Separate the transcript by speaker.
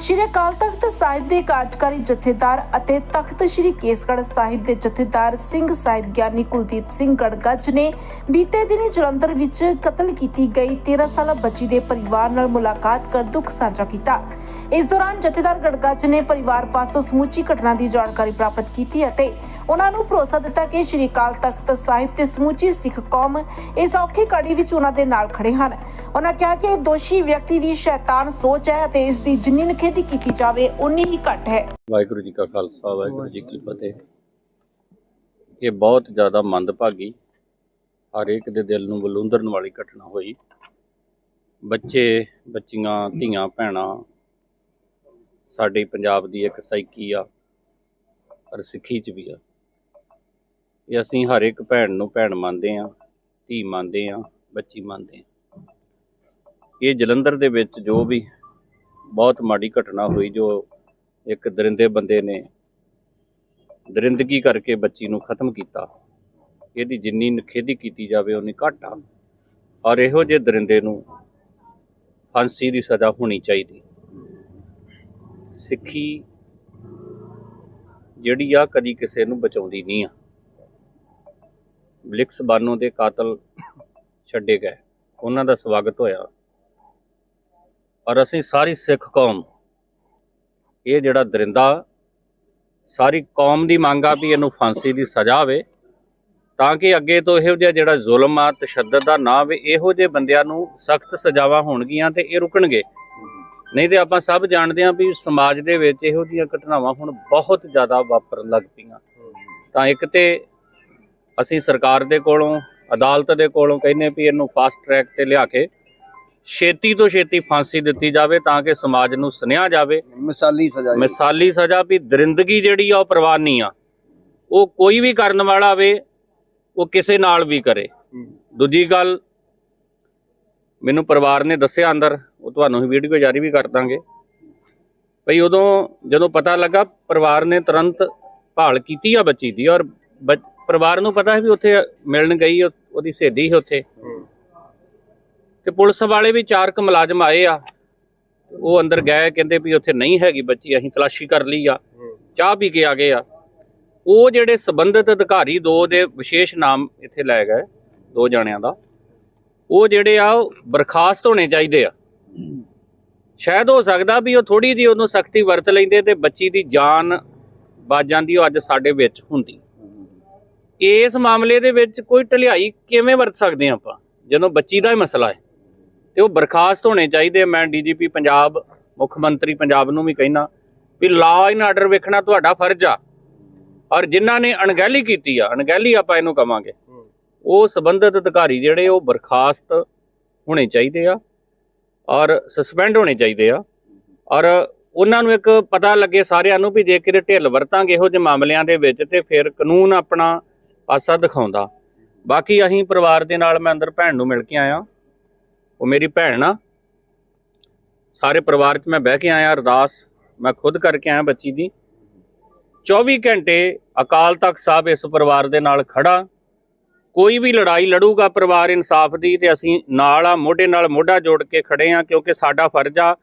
Speaker 1: ਸ਼੍ਰੀ ਅਕਾਲ ਤਖਤ ਸਾਹਿਬ ਦੇ ਕਾਰਜਕਾਰੀ ਜਥੇਦਾਰ ਅਤੇ ਤਖਤ ਸ਼੍ਰੀ ਕੇਸਗੜ੍ਹ ਸਾਹਿਬ ਦੇ ਜਥੇਦਾਰ ਸਿੰਘ ਸਾਹਿਬ ਗਿਆਨੀ ਕੁਲਦੀਪ ਸਿੰਘ ਗੜਗੱਜ ਨੇ ਬੀਤੇ ਦਿਨੀ ਜਲੰਧਰ ਵਿੱਚ ਕਤਲ ਕੀਤੀ ਗਈ 13 ਸਾਲਾ ਬੱਚੀ ਦੇ ਪਰਿਵਾਰ ਨਾਲ ਮੁਲਾਕਾਤ ਕਰ ਦੁੱਖ ਸਾਂਝਾ ਕੀਤਾ। ਇਸ ਦੌਰਾਨ ਜਥੇਦਾਰ ਗੜਗੱਜ ਨੇ ਪਰਿਵਾਰ ਪਾਸੋਂ ਸਮੁੱਚੀ ਘਟਨਾ ਦੀ ਜਾਣਕਾਰੀ ਪ੍ਰਾਪਤ ਕੀਤੀ ਅਤੇ ਉਹਨਾਂ ਨੂੰ ਭਰੋਸਾ ਦਿੱਤਾ ਕਿ ਸ਼੍ਰੀ ਅਕਾਲ ਤਖਤ ਸਾਹਿਬ ਤੇ ਸਮੁੱਚੀ ਸਿੱਖ ਕੌਮ ਇਸ ਔਖੀ ਕੜੀ ਵਿੱਚ ਉਹਨਾਂ ਦੇ ਨਾਲ ਖੜੇ ਹਨ। ਉਹਨਾਂ ਕਿਹਾ ਕਿ ਦੋਸ਼ੀ ਵਿਅਕਤੀ ਦੀ ਸ਼ੈਤਾਨ ਸੋਚ ਹੈ ਅਤੇ ਇਸ ਦੀ ਜਿੰਨੀ ਨਖੇਦੀ ਕੀਤੀ ਜਾਵੇ ਉਨੀ ਹੀ ਘੱਟ ਹੈ।
Speaker 2: ਵਾਹਿਗੁਰੂ ਜੀ ਕਾ ਖਾਲਸਾ, ਵਾਹਿਗੁਰੂ ਜੀ ਕੀ ਫਤਿਹ। ਇਹ ਬਹੁਤ ਜ਼ਿਆਦਾ ਮੰਦਭਾਗੀ ਹਰ ਇੱਕ ਦੇ ਦਿਲ ਨੂੰ ਬਲੂੰਦਰਨ ਵਾਲੀ ਘਟਨਾ ਹੋਈ। ਬੱਚੇ, ਬੱਚੀਆਂ, ਧੀਆਂ, ਭੈਣਾਂ, ਸਾਡੀ ਪੰਜਾਬ ਦੀ ਇੱਕ ਸਾਈਕੀ ਆ ਪਰ ਸਿੱਖੀ ਚ ਵੀ ਆ। ਇਹ ਅਸੀਂ ਹਰ ਇੱਕ ਭੈਣ ਨੂੰ ਭੈਣ ਮੰਨਦੇ ਆ ਧੀ ਮੰਨਦੇ ਆ ਬੱਚੀ ਮੰਨਦੇ ਆ ਇਹ ਜਲੰਧਰ ਦੇ ਵਿੱਚ ਜੋ ਵੀ ਬਹੁਤ ਮਾੜੀ ਘਟਨਾ ਹੋਈ, ਜੋ ਇੱਕ ਦਰਿੰਦੇ ਬੰਦੇ ਨੇ ਦਰਿੰਦਗੀ ਕਰਕੇ ਬੱਚੀ ਨੂੰ ਖਤਮ ਕੀਤਾ, ਇਹਦੀ ਜਿੰਨੀ ਨਖੇਦੀ ਕੀਤੀ ਜਾਵੇ, ਉਨੀ ਘੱਟ ਆ। ਔਰ ਇਹੋ ਜਿਹੇ ਦਰਿੰਦੇ ਨੂੰ ਫਾਂਸੀ ਦੀ ਸਜ਼ਾ ਹੋਣੀ ਚਾਹੀਦੀ। ਸਿੱਖੀ ਜਿਹੜੀ ਆ ਕਦੀ ਕਿਸੇ ਨੂੰ ਬਚਾਉਂਦੀ ਨਹੀਂ ਆ। ਬਲਿਕਸ ਬਾਨੋ ਦੇ ਕਾਤਲ ਛੱਡੇ ਗਏ। ਉਹਨਾਂ ਦਾ ਸਵਾਗਤ ਹੋਇਆ। ਔਰ ਅਸੀਂ ਸਾਰੀ ਸਿੱਖ ਕੌਮ, ਇਹ ਜਿਹੜਾ ਦਰਿੰਦਾ, ਸਾਰੀ ਕੌਮ ਦੀ ਮੰਗ ਆ ਵੀ ਇਹਨੂੰ ਫਾਂਸੀ ਦੀ ਸਜ਼ਾ ਹੋਵੇ ਤਾਂ ਕਿ ਅੱਗੇ ਤੋਂ ਇਹੋ ਜਿਹਾ ਜਿਹੜਾ ਜ਼ੁਲਮ ਆ, ਤਸ਼ੱਦਦ ਦਾ ਨਾ ਹੋਵੇ ਇਹੋ ਜਿਹੇ ਬੰਦਿਆਂ ਨੂੰ ਸਖਤ ਸਜ਼ਾਵਾਂ ਹੋਣਗੀਆਂ ਤੇ ਇਹ ਰੁਕਣਗੇ। ਨਹੀਂ ਤੇ ਆਪਾਂ ਸਭ ਜਾਣਦੇ ਹਾਂ ਵੀ ਸਮਾਜ ਦੇ ਵਿੱਚ ਇਹੋ ਜਿਹੀਆਂ ਘਟਨਾਵਾਂ ਹੁਣ ਬਹੁਤ ਜ਼ਿਆਦਾ ਵਾਪਰਨ ਲੱਗ ਪਈਆਂ। ਤਾਂ ਇੱਕ ਤੇ ਅਸੀਂ ਸਰਕਾਰ ਦੇ ਕੋਲੋਂ ਅਦਾਲਤ ਦੇ ਕੋਲੋਂ ਕਹਿੰਦੇ ਵੀ ਇਹਨੂੰ ਫਾਸਟ ਟਰੈਕ ਤੇ ਲਿਆ ਕੇ ਛੇਤੀ ਤੋਂ ਛੇਤੀ ਫਾਂਸੀ ਦਿੱਤੀ ਜਾਵੇ ਤਾਂ ਕਿ ਸਮਾਜ ਨੂੰ ਸੁਨੇਹਾ ਜਾਵੇ।
Speaker 3: ਮਿਸਾਲੀ ਸਜ਼ਾ।
Speaker 2: ਮਿਸਾਲੀ ਸਜ਼ਾ ਵੀ ਦਰਿੰਦਗੀ ਜਿਹੜੀ ਆ ਉਹ ਪ੍ਰਵਾਨੀ ਆ। ਉਹ ਕੋਈ ਵੀ ਕਰਨ ਵਾਲਾ ਵੇ ਉਹ ਕਿਸੇ ਨਾਲ ਵੀ ਕਰੇ। ਦੂਜੀ ਗੱਲ ਮੈਨੂੰ ਪਰਿਵਾਰ ਨੇ ਦੱਸਿਆ ਅੰਦਰ ਉਹ ਤੁਹਾਨੂੰ ਹੀ ਵੀਡੀਓ ਜਾਰੀ ਵੀ ਕਰ ਦਾਂਗੇ। ਭਈ ਉਦੋਂ ਜਦੋਂ ਪਤਾ ਲੱਗਾ ਪਰਿਵਾਰ ਨੇ ਤੁਰੰਤ ਭਾਲ ਕੀਤੀ ਆ ਬੱਚੀ ਦੀ ਔਰ ਪਰਿਵਾਰ ਨੂੰ ਪਤਾ ਹੈ ਵੀ ਉੱਥੇ ਮਿਲਣ ਗਈ ਉਹ- ਉਹਦੀ ਸਹੇਲੀ ਸੀ ਉੱਥੇ। ਤੇ ਪੁਲਿਸ ਵਾਲੇ ਵੀ ਚਾਰ ਕੁ ਮੁਲਾਜ਼ਮ ਆਏ ਆ। ਉਹ ਅੰਦਰ ਗਏ ਕਹਿੰਦੇ ਵੀ ਉੱਥੇ ਨਹੀਂ ਹੈਗੀ ਬੱਚੀ ਅਸੀਂ ਤਲਾਸ਼ੀ ਕਰ ਲਈ ਆ। ਚਾਹ ਪੀ ਕੇ ਆ ਗਏ ਆ। ਉਹ ਜਿਹੜੇ ਸਬੰਧਤ ਅਧਿਕਾਰੀ ਦੋ ਦੇ ਵਿਸ਼ੇਸ਼ ਨਾਮ ਇੱਥੇ ਲੈ ਗਏ ਦੋ ਜਣਿਆਂ ਦਾ। ਉਹ ਜਿਹੜੇ ਆ ਉਹ ਬਰਖਾਸਤ ਹੋਣੇ ਚਾਹੀਦੇ ਆ। ਸ਼ਾਇਦ ਹੋ ਸਕਦਾ ਵੀ ਉਹ ਥੋੜੀ ਜਿਹੀ ਉਹਨੂੰ ਸਖਤੀ ਵਰਤ ਲੈਂਦੇ ਤੇ ਬੱਚੀ ਦੀ ਜਾਨ ਬਚ ਜਾਂਦੀ ਉਹ ਅੱਜ ਸਾਡੇ ਵਿੱਚ ਹੁੰਦੀ। ਇਸ ਮਾਮਲੇ ਦੇ ਵਿੱਚ ਕੋਈ ਢਲਿਆਈ ਕਿਵੇਂ ਵਰਤ ਸਕਦੇ ਹਾਂ ਆਪਾਂ? ਜਦੋਂ ਬੱਚੀ ਦਾ ਹੀ ਮਸਲਾ ਹੈ, ਤੇ ਉਹ ਬਰਖਾਸਤ ਹੋਣੇ ਚਾਹੀਦੇ ਮੈਂ ਡੀਜੀਪੀ ਪੰਜਾਬ, ਮੁੱਖ ਮੰਤਰੀ ਪੰਜਾਬ ਨੂੰ ਵੀ ਕਹਿਣਾ ਵੀ ਲਾਅ ਐਂਡ ਆਰਡਰ ਵੇਖਣਾ ਤੁਹਾਡਾ ਫਰਜ਼ ਆ। ਔਰ ਜਿਨ੍ਹਾਂ ਨੇ ਅਣਗਹਿਲੀ ਕੀਤੀ ਆ, ਅਣਗਹਿਲੀ ਆਪਾਂ ਇਹਨੂੰ ਕਵਾਂਗੇ। ਉਹ ਸੰਬੰਧਿਤ ਅਧਿਕਾਰੀ ਜਿਹੜੇ ਉਹ ਬਰਖਾਸਤ ਹੋਣੇ ਚਾਹੀਦੇ ਆ ਔਰ ਸਸਪੈਂਡ ਹੋਣੇ ਚਾਹੀਦੇ ਆ। ਔਰ ਉਹਨਾਂ ਨੂੰ ਇੱਕ ਪਤਾ ਲੱਗੇ ਸਾਰਿਆਂ ਨੂੰ ਵੀ ਜੇ ਕਿਤੇ ਢਿੱਲ ਵਰਤਾਂਗੇ ਇਹੋ ਜਿਹੇ ਮਾਮਲਿਆਂ ਦੇ ਵਿੱਚ, ਤੇ ਫਿਰ ਕਾਨੂੰਨ ਆਪਣਾ ਪਾਸਾ ਦਿਖਾਉਂਦਾ। ਬਾਕੀ ਅਸੀਂ ਪਰਿਵਾਰ ਦੇ ਨਾਲ ਮੈਂ ਅੰਦਰ ਭੈਣ ਨੂੰ ਮਿਲ ਕੇ ਆਇਆ। ਉਹ ਮੇਰੀ ਭੈਣ ਆ। ਸਾਰੇ ਪਰਿਵਾਰ 'ਚ ਮੈਂ ਬਹਿ ਕੇ ਆਇਆ, ਅਰਦਾਸ ਮੈਂ ਖੁਦ ਕਰਕੇ ਆਇਆ ਬੱਚੀ ਦੀ। 24 ਘੰਟੇ ਅਕਾਲ ਤਖਤ ਸਾਹਿਬ ਇਸ ਪਰਿਵਾਰ ਦੇ ਨਾਲ ਖੜਾ। ਕੋਈ ਵੀ ਲੜਾਈ ਲੜੂਗਾ ਪਰਿਵਾਰ ਇਨਸਾਫ ਦੀ ਤੇ ਅਸੀਂ ਨਾਲ ਆ, ਮੋਢੇ ਨਾਲ ਮੋਢਾ ਜੋੜ ਕੇ ਖੜੇ ਆ ਕਿਉਂਕਿ ਸਾਡਾ ਫਰਜ਼ ਆ